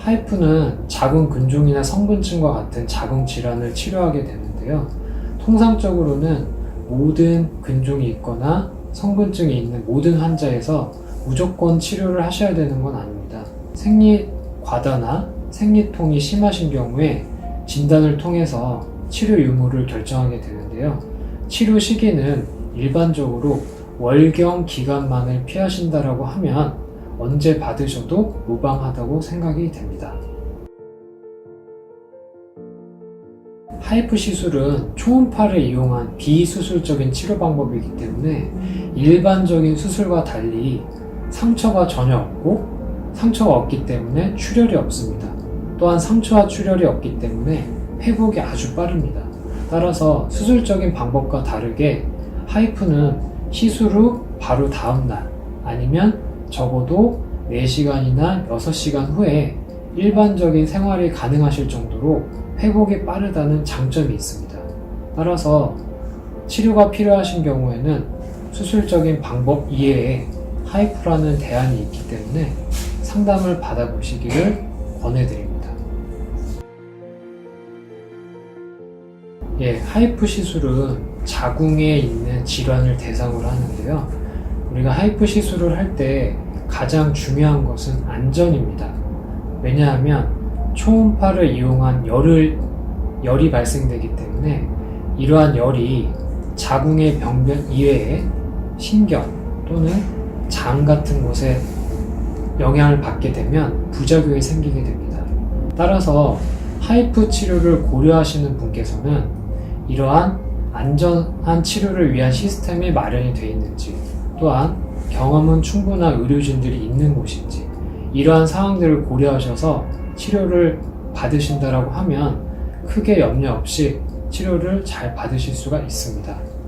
하이프는 자궁 근종이나 성근증과 같은 자궁 질환을 치료하게 되는데요. 통상적으로는 모든 근종이 있거나 성근증이 있는 모든 환자에서 무조건 치료를 하셔야 되는 건 아닙니다. 생리 과다나 생리통이 심하신 경우에 진단을 통해서 치료 유무를 결정하게 되는데요. 치료 시기는 일반적으로 월경 기간만을 피하신다라고 하면 언제 받으셔도 무방하다고 생각이 됩니다. 하이프 시술은 초음파를 이용한 비수술적인 치료 방법이기 때문에 일반적인 수술과 달리 상처가 전혀 없고 상처가 없기 때문에 출혈이 없습니다. 또한 상처와 출혈이 없기 때문에 회복이 아주 빠릅니다. 따라서 수술적인 방법과 다르게 하이프는 시술 후 바로 다음날 아니면 적어도 4시간이나 6시간 후에 일반적인 생활이 가능하실 정도로 회복이 빠르다는 장점이 있습니다. 따라서 치료가 필요하신 경우에는 수술적인 방법 이외에 하이프라는 대안이 있기 때문에 상담을 받아보시기를 권해드립니다. 예, 하이프 시술은 자궁에 있는 질환을 대상으로 하는데요. 우리가 하이프 시술을 할때 가장 중요한 것은 안전입니다. 왜냐하면 초음파를 이용한 열을, 열이 발생되기 때문에 이러한 열이 자궁의 병변 이외에 신경 또는 장 같은 곳에 영향을 받게 되면 부작용이 생기게 됩니다. 따라서 하이프 치료를 고려하시는 분께서는 이러한 안전한 치료를 위한 시스템이 마련이 되어 있는지 또한 경험은 충분한 의료진들이 있는 곳인지 이러한 상황들을 고려하셔서 치료를 받으신다라고 하면 크게 염려 없이 치료를 잘 받으실 수가 있습니다.